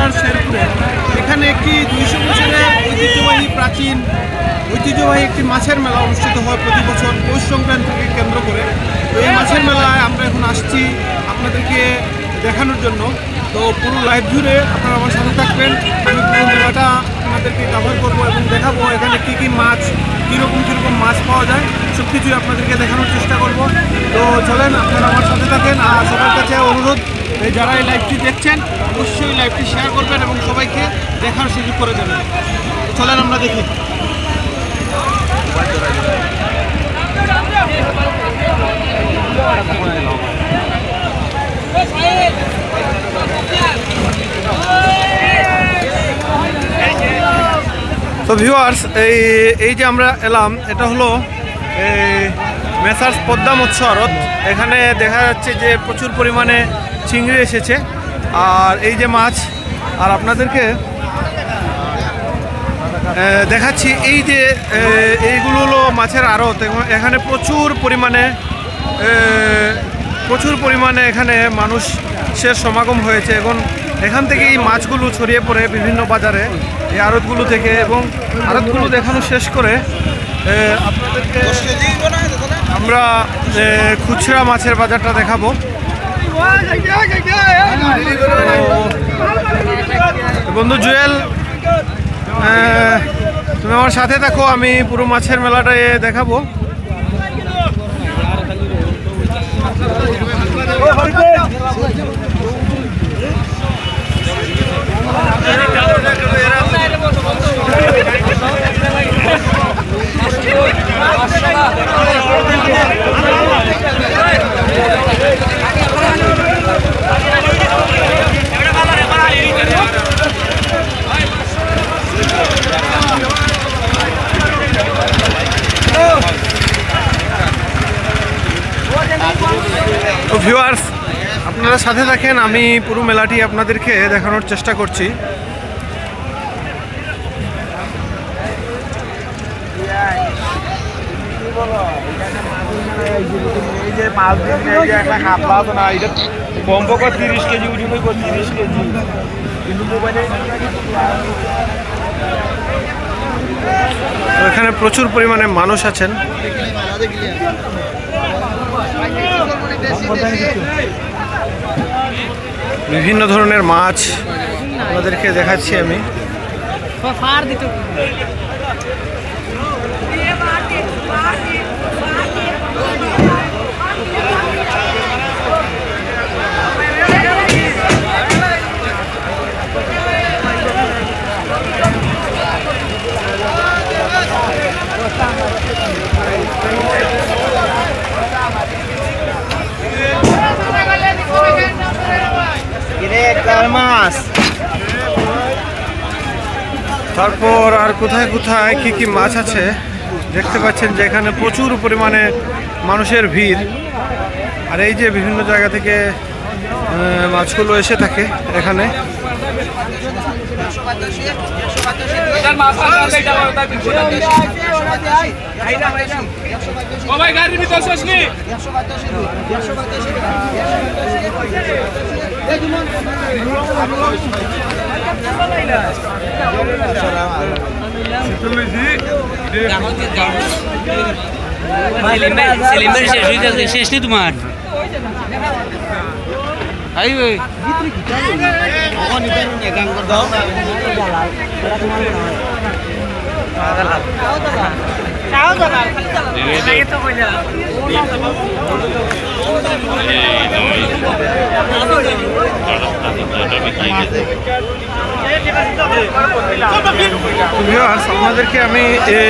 জেলার শেরপুরে এখানে একটি দুইশো বছরের ঐতিহ্যবাহী প্রাচীন, ঐতিহ্যবাহী একটি মাছের মেলা অনুষ্ঠিত হয় প্রতি বছর পৌষ সংক্রান্তিকে কেন্দ্র করে। তো এই মাছের মেলায় আমরা এখন আসছি আপনাদেরকে দেখানোর জন্য। তো পুরো লাইভ জুড়ে আপনারা আমার সাথে থাকবেন। আমি পুরো মেলাটা আপনাদেরকে কভার করব এবং দেখাবো এখানে কী কী মাছ, কীরকম কীরকম মাছ পাওয়া যায়। সব কিছুই আপনাদেরকে দেখানোর চেষ্টা করব। তো চলেন, আপনারা আমার সাথে থাকেন। আর সবার কাছে অনুরোধ এই যারা এই লাইভটি দেখছেন, অবশ্যই লাইভটি শেয়ার করবেন এবং সবাইকে দেখার সুযোগ করে দেবেন। চলেন আমরা দেখি। তো ভিউয়ার্স এই এই যে আমরা এলাম, এটা হলো মেসার্স পদ্মা মৎস্য এখানে দেখা যাচ্ছে যে প্রচুর পরিমাণে চিংড়ি এসেছে। আর এই যে মাছ আর আপনাদেরকে দেখাচ্ছি এই যে এইগুলো হলো মাছের আড়ত। এবং এখানে প্রচুর পরিমাণে প্রচুর পরিমাণে এখানে মানুষের সমাগম হয়েছে। এবং এখান থেকে এই মাছগুলো ছড়িয়ে পড়ে বিভিন্ন বাজারে এই আড়তগুলো থেকে। এবং আড়তগুলো দেখানো শেষ করে আপনাদেরকে আমরা খুচরা মাছের বাজারটা দেখাবো। বন্ধু জুয়েল তুমি আমার সাথে দেখো আমি পুরো মাছের মেলাটা এ দেখাবো। ভিউয়ার্স আপনারা সাথে থাকেন আমি পুরো মেলাটি আপনাদেরকে দেখানোর চেষ্টা করছি। তিরিশ কেজি তিরিশ কেজি এখানে প্রচুর পরিমাণে মানুষ আছেন। বিভিন্ন ধরনের মাছ আপনাদেরকে দেখাচ্ছি আমি। মাছ তারপর আর কোথায় কোথায় কি কি মাছ আছে? দেখতে পাচ্ছেন যে এখানে প্রচুর পরিমাণে মানুষের ভিড়। আর এই যে বিভিন্ন জায়গা থেকে মাছগুলো এসে থাকে এখানে। সবাই গাড়ির ভিতর শেষনি সিলিন্ডার শেষ হয়ে যাচ্ছে শেষ নেই তোমার আপনাদেরকে আমি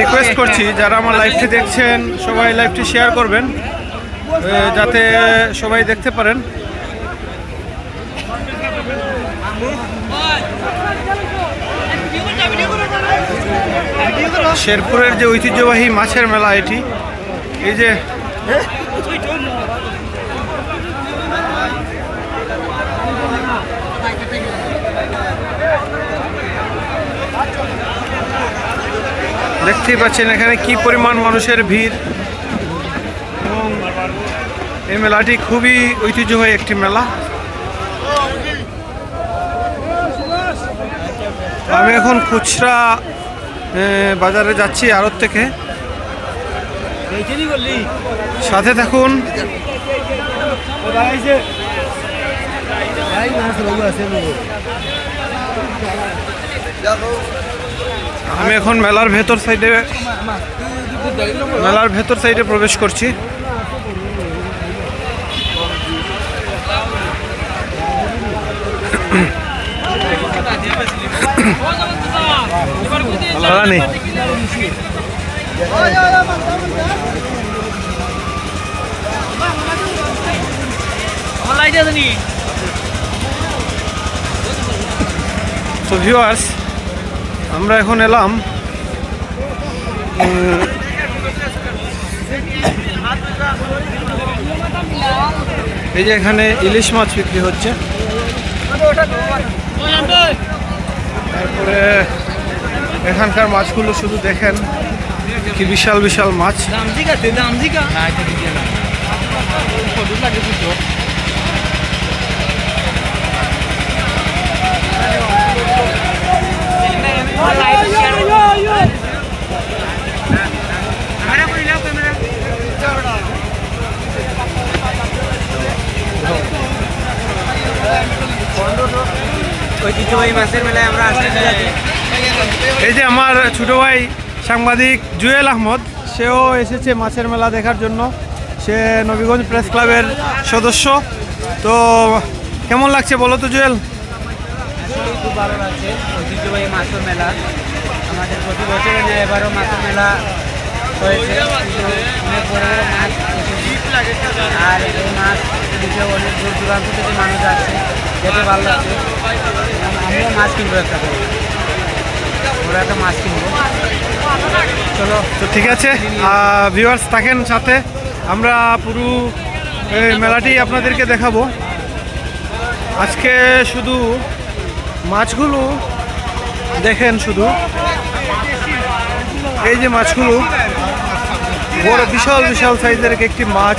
রিকোয়েস্ট করছি, যারা আমার লাইভটি দেখছেন, সবাই লাইভটি শেয়ার করবেন যাতে সবাই দেখতে পারেন। শেরপুরের যে ঐতিহ্যবাহী মাছের মেলা এটি, এই যে দেখতেই পাচ্ছেন এখানে কি পরিমাণ মানুষের ভিড়। এবং এই মেলাটি খুবই ঐতিহ্যবাহী একটি মেলা। আমি এখন খুচরা বাজারে যাচ্ছি আড়ত থেকে। সাথে থাকুন। আমি এখন মেলার ভেতর সাইডে মেলার ভেতর সাইডে প্রবেশ করছি। তো ভিউয়ার্স আমরা এখন এলাম এই যে এখানে ইলিশ মাছ বিক্রি হচ্ছে। তারপরে এখানকার মাছগুলো শুধু দেখেন কি বিশাল বিশাল মাছ। ঐতিহ্যবাহী মাছের মেলায় আমরা আসতে যাচ্ছি এই যে আমার ছোটো ভাই সাংবাদিক জুয়েল আহমদ, সেও এসেছে মাছের মেলা দেখার জন্য। সে নবীগঞ্জ প্রেস ক্লাবের সদস্য। তো কেমন লাগছে বলো তো জুয়েল? খুব ভালো লাগছে। ঐতিহ্যবাহী মাছের মেলা। আমাদের প্রতি বছরে এবারও মাছের মেলা হয়েছে। অনেক বড় বড় মাছ আর এই মাছ দিকে অনেক দূর দূরান্ত থেকে মানুষ আসছে দেখে ভালো লাগছে। আমিও মাছ কিনবো একটা করে। বড় একটা মাছ কিনবো। চলো তো ঠিক আছে ভিউয়ার্স থাকেন সাথে। আমরা পুরো এই মেলাটি আপনাদেরকে দেখাবো। আজকে শুধু মাছগুলো দেখেন শুধু। এই যে মাছগুলো বড় বিশাল বিশাল সাইজের একটি মাছ।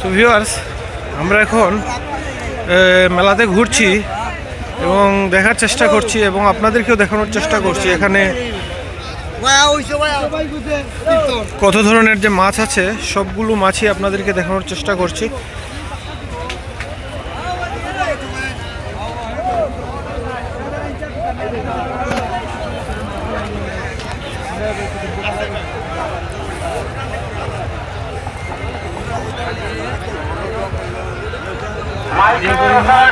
তো ভিউয়ার্স আমরা এখন মেলাতে ঘুরছি এবং দেখার চেষ্টা করছি এবং আপনাদেরকেও দেখানোর চেষ্টা করছি। এখানে কত ধরনের যে মাছ আছে, সবগুলো মাছই আপনাদেরকে দেখানোর চেষ্টা করছি।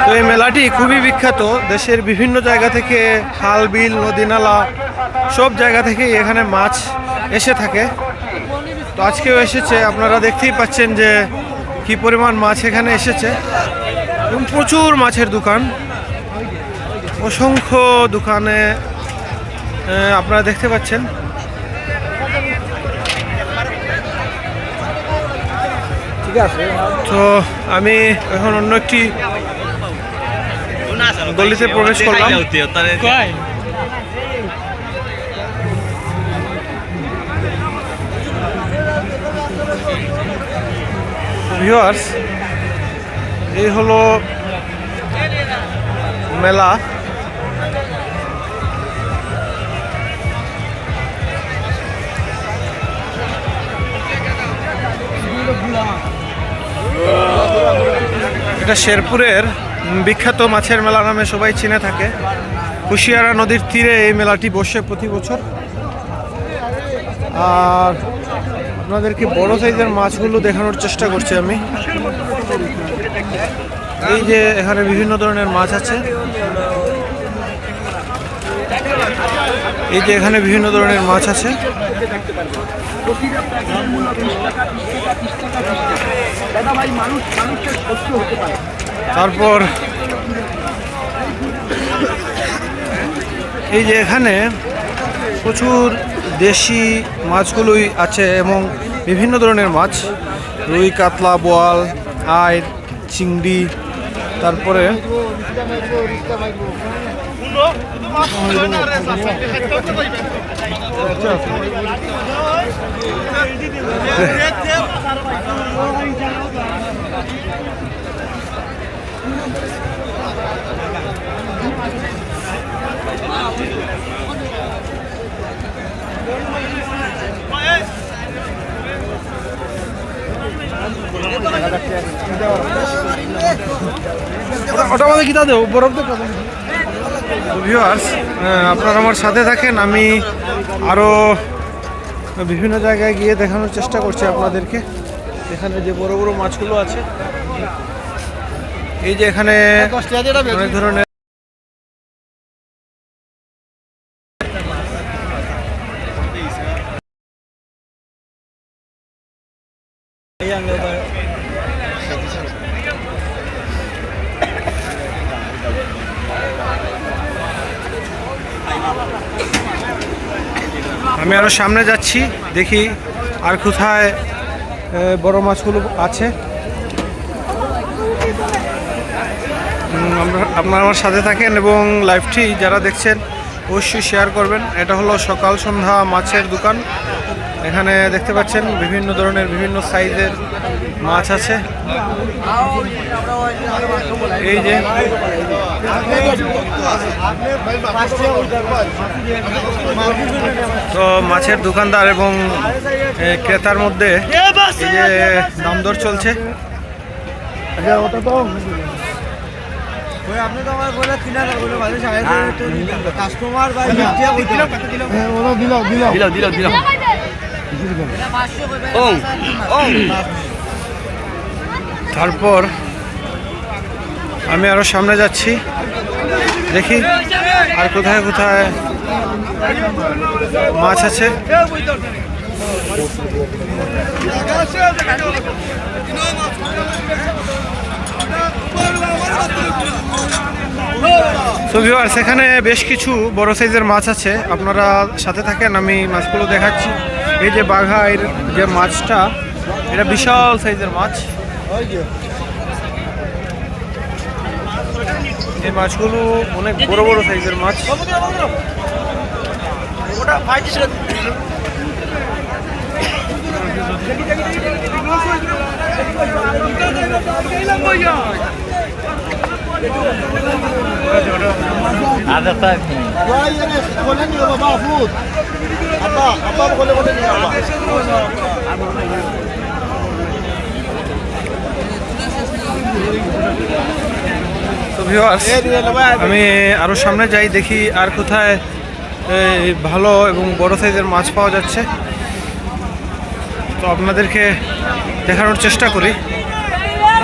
তো এই মেলাটি খুবই বিখ্যাত। দেশের বিভিন্ন জায়গা থেকে খাল, বিল, নদী, নালা, সব জায়গা থেকেই এখানে মাছ এসে থাকে। তো আজকেও এসেছে। আপনারা দেখতেই পাচ্ছেন যে কি পরিমাণ মাছ এখানে এসেছে। এবং প্রচুর মাছের দোকান। অসংখ্য দোকানে আপনারা দেখতে পাচ্ছেন ঠিক আছে তো আমি এখন অন্য একটি গলিতে প্রবেশ করলাম। ভিউয়ার্স এই হলো মেলা। এটা শেরপুরের বিখ্যাত মাছের মেলা নামে সবাই চিনে থাকে। কুশিয়ারা নদীর তীরে এই মেলাটি বসে প্রতি বছর। আর আপনাদেরকে বড় সাইজের মাছগুলো দেখানোর চেষ্টা করছি আমি। এই যে এখানে বিভিন্ন ধরনের মাছ আছে। এই যে এখানে বিভিন্ন ধরনের মাছ আছে। তারপর এই যে এখানে প্রচুর দেশি মাছগুলোই আছে এবং বিভিন্ন ধরনের মাছ। রুই কাতলা বোয়াল আইর চিংড়ি তারপরে ওটা আমাদের কি দেবো বরফ তো ভিউয়ার্স আপনারা আমার সাথে থাকেন আমি আরও বিভিন্ন জায়গায় গিয়ে দেখানোর চেষ্টা করছি আপনাদেরকে। এখানে যে বড় বড় মাছগুলো আছে এই যে এখানে অনেক ধরনের আমি আরও সামনে যাচ্ছি, দেখি আর কোথায় বড় মাছগুলো আছে। আপনারা আমার সাথে থাকেন এবং লাইভটি যারা দেখছেন, অবশ্যই শেয়ার করবেন। এটা হলো সকাল সন্ধ্যা মাছের দোকান। এখানে দেখতে পাচ্ছেন বিভিন্ন ধরনের, বিভিন্ন সাইজের মাছ আছে। এই যে তো মাছের দোকানদার এবং ক্রেতার মধ্যে এই যে দাম দর চলছে দিলাম তারপর আমি আরও সামনে যাচ্ছি। দেখি আর কোথায় কোথায় মাছ আছে। এখানে বেশ কিছু বড় সাইজের মাছ আছে। আপনারা সাথে থাকেন, আমি মাছগুলো দেখাচ্ছি। এই যে বাঘাইর যে মাছটা, এটা বিশাল সাইজের মাছ। এই মাছগুলো অনেক বড় বড় সাইজের মাছ। তো ভিউয়ার্স আমি আরও সামনে যাই, দেখি আর কোথায় ভালো এবং বড় সাইজের মাছ পাওয়া যাচ্ছে। তো আপনাদেরকে দেখানোর চেষ্টা করি।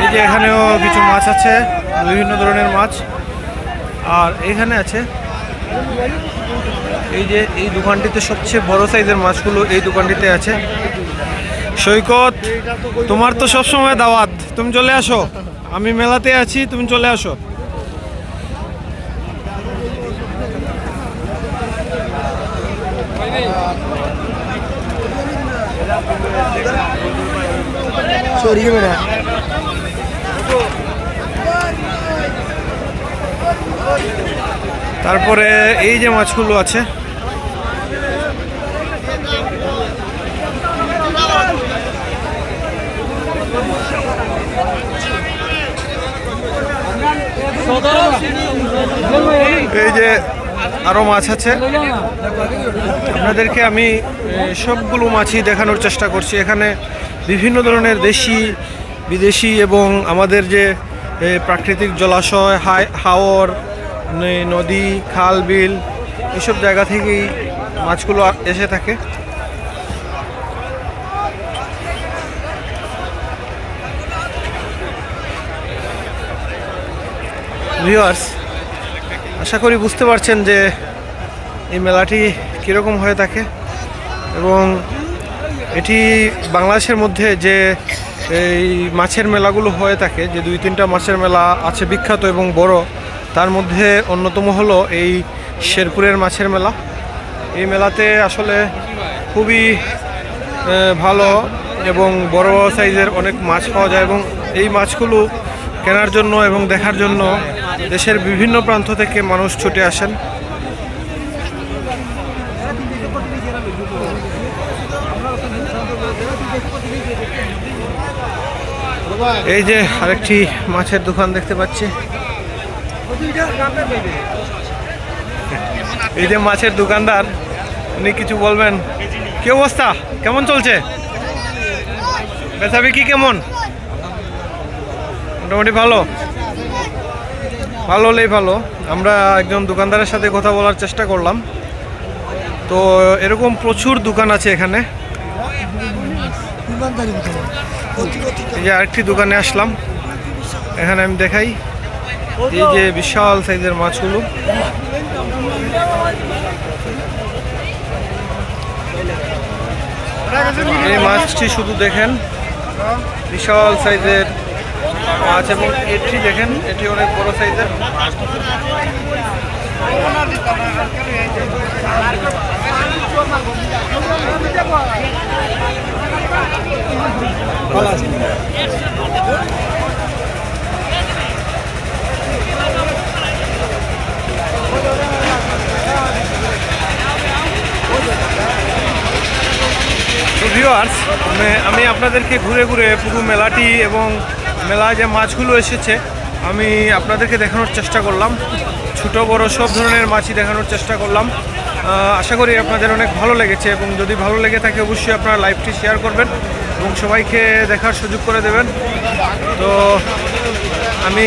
এই যে এখানেও কিছু মাছ আছে, বিভিন্ন ধরনের মাছ। আর এখানে আছে, এই যে এই দোকানটিতে সবচেয়ে বড় সাইজের মাছগুলো এই দোকানটিতে আছে। সৈকত, তোমার তো সব সময় দাওয়াত, তুমি চলে আসো। আমি মেলাতে আছি, তুমি চলে আসো। তারপরে এই যে মাছগুলো আছে। এই যে আরও মাছ আছে। আপনাদেরকে আমি সবগুলো মাছই দেখানোর চেষ্টা করছি। এখানে বিভিন্ন ধরনের দেশি, বিদেশি এবং আমাদের যে প্রাকৃতিক জলাশয় হাওর নদী, খাল, বিল, এসব জায়গা থেকেই মাছগুলো এসে থাকে। ভিউয়ার্স আশা করি বুঝতে পারছেন যে, এই মেলাটি কীরকম হয়ে থাকে এবং এটি বাংলাদেশের মধ্যে যে এই মাছের মেলাগুলো হয়ে থাকে, যে দুই তিনটা মাছের মেলা আছে বিখ্যাত এবং বড়, তার মধ্যে অন্যতম হলো এই শেরপুরের মাছের মেলা। এই মেলাতে আসলে খুবই ভালো এবং বড় বড় সাইজের অনেক মাছ পাওয়া যায় এবং এই মাছগুলো কেনার জন্য এবং দেখার জন্য দেশের বিভিন্ন প্রান্ত থেকে মানুষ ছুটে আসেন। এই যে আরেকটি মাছের দোকান দেখতে পাচ্ছি। এই যে মাছের দোকানদার, উনি কিছু বলবেন। কি অবস্থা? কেমন চলছে? বেচাবি কি কেমন? মোটামুটি ভালো? ভালো হলেই ভালো। আমরা একজন দোকানদারের সাথে কথা বলার চেষ্টা করলাম। তো এরকম প্রচুর দোকান আছে এখানে। এই যে আরেকটি দোকানে আসলাম। এখানে আমি দেখাই এই যে বিশাল সাইজের মাছগুলো। এই মাছটি শুধু দেখেন, বিশাল সাইজের মাছ এবং এটি দেখেন, এটি অনেক বড় সাইজের। ভিউয়ার্স আমি আপনাদেরকে ঘুরে ঘুরে পুরো মেলাটি এবং মেলায় যে মাছগুলো এসেছে, আমি আপনাদেরকে দেখানোর চেষ্টা করলাম। ছোট বড় সব ধরনের মাছই দেখানোর চেষ্টা করলাম। আশা করি আপনাদের অনেক ভালো লেগেছে এবং যদি ভালো লেগে থাকে অবশ্যই আপনারা লাইভটি শেয়ার করবেন এবং সবাইকে দেখার সুযোগ করে দেবেন। তো আমি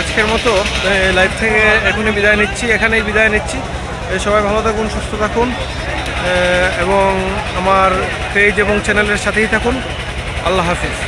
আজকের মতো লাইভ থেকে এখনই বিদায় নিচ্ছি, এখানেই বিদায় নিচ্ছি। সবাই ভালো থাকুন, সুস্থ থাকুন এবং আমার পেজ এবং চ্যানেলের সাথেই থাকুন। আল্লাহ হাফিজ।